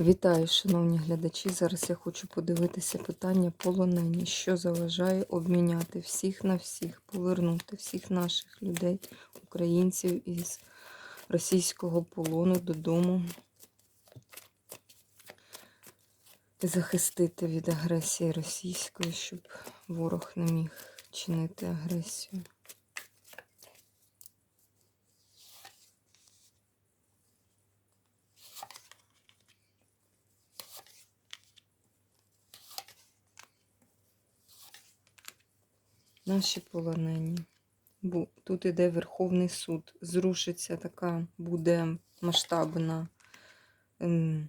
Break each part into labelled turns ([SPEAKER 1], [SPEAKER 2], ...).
[SPEAKER 1] Вітаю, шановні глядачі. Зараз я хочу подивитися питання полонені, що заважає обміняти всіх на всіх, повернути всіх наших людей, українців із російського полону додому, захистити від агресії російської, щоб ворог не міг чинити агресію. Наші полонені. Тут іде Верховний суд. Зрушиться така буде масштабна ем,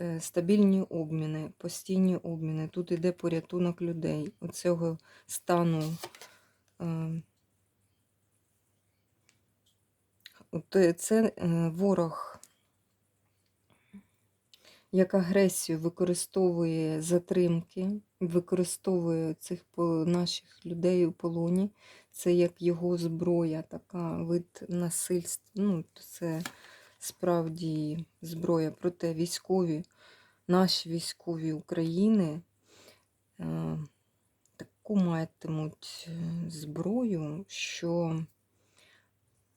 [SPEAKER 1] е, стабільні обміни, постійні обміни. Тут іде порятунок людей. Оцього стану. е, От е, це е, ворог, як агресію використовує затримки, використовує цих наших людей у полоні. Це як його зброя, така вид насильства. Ну, це справді зброя. Проте військові, наші військові України е, таку матимуть е, зброю, що е,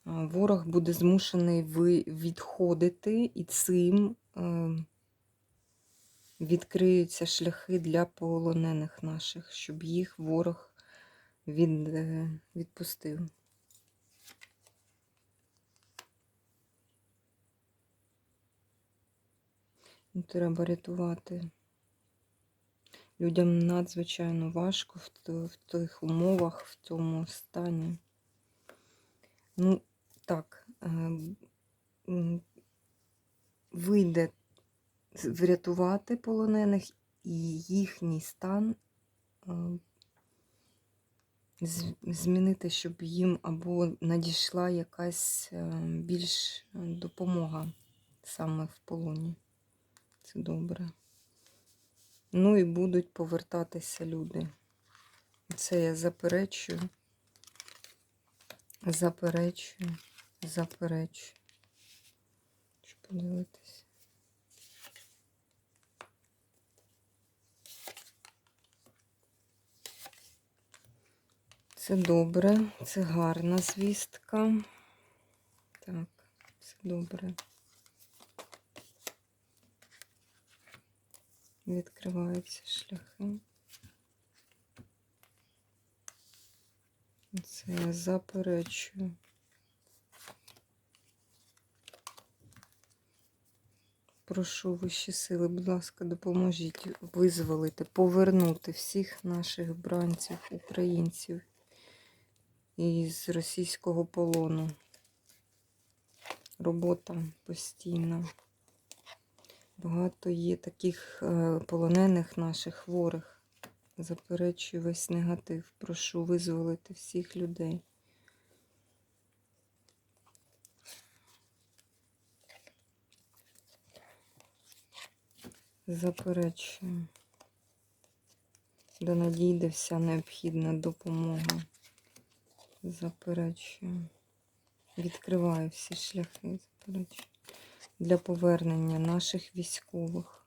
[SPEAKER 1] ворог буде змушений відходити і цим. Відкриються шляхи для полонених наших, щоб їх ворог від, е, відпустив. Ну, Треба рятувати. Людям надзвичайно важко в, в тих умовах, в тому стані. Ну, так, е, вийде врятувати полонених і їхній стан е, змінити, щоб їм або надійшла якась е, більш е, допомога саме в полоні. Це добре. Ну і будуть повертатися люди. Це я заперечую, заперечую, заперечую. Хочу подивитися. Це добре, це гарна звістка. Так, все добре. Відкриваються шляхи. Це я заперечую. Прошу вищі сили, будь ласка, допоможіть визволити, повернути всіх наших бранців, українців із російського полону. Робота постійна. Багато є таких е, полонених наших хворих. Заперечую весь негатив. Прошу визволити всіх людей. Заперечую. До надійде вся необхідна допомога. Заперечую. Відкриваю всі шляхи. Заперечую. Для повернення наших військових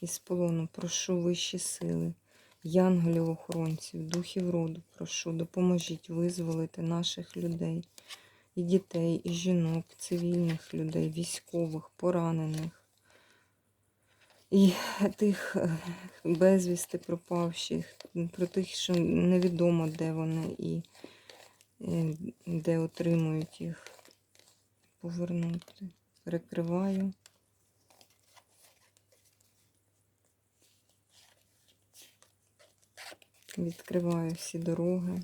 [SPEAKER 1] із полону прошу вищі сили, янголів охоронців, духів роду, прошу, допоможіть визволити наших людей, і дітей, і жінок, цивільних людей, військових, поранених, і тих е, безвісти пропавших, про тих, що невідомо, де вони і де отримують їх повернути. Перекриваю. Відкриваю всі дороги.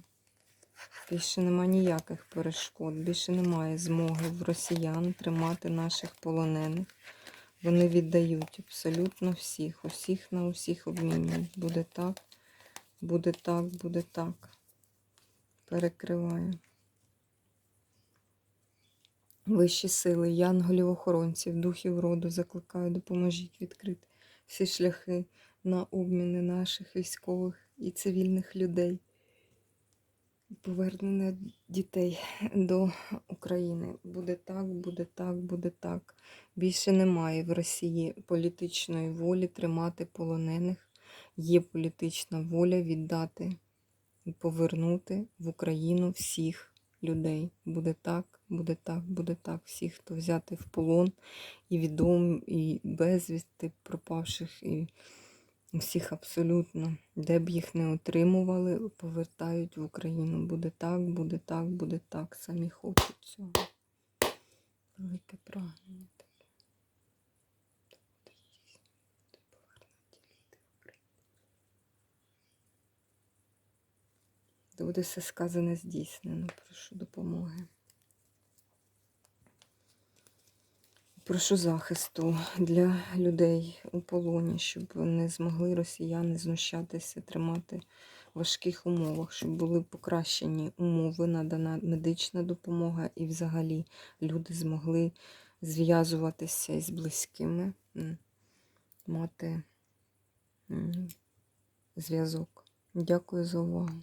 [SPEAKER 1] Більше нема ніяких перешкод, більше немає змоги в росіян тримати наших полонених. Вони віддають абсолютно всіх, усіх на усіх обмінюють. Буде так, буде так, буде так. Перекриваю. Вищі сили, янголів охоронців, духів роду закликаю, допоможіть відкрити всі шляхи на обміни наших військових і цивільних людей. повернення дітей до України. Буде так, буде так, буде так. Більше немає в Росії політичної волі тримати полонених. Є політична воля віддати повернути в Україну всіх людей. Буде так, буде так, буде так. Всіх, хто взяти в полон, і відом, і безвісти пропавших, і всіх абсолютно, де б їх не отримували, повертають в Україну. Буде так, буде так, буде так. Самі хочуть цього. Велике прагнення таке. Буде дійсно, буде повернуті люди в Україну. Та буде все сказане здійснено. Прошу допомоги. Прошу захисту для людей у полоні, щоб не змогли росіяни знущатися, тримати в важких умовах, щоб були покращені умови, надана медична допомога, і взагалі люди змогли зв'язуватися із близькими, мати зв'язок. Дякую за увагу.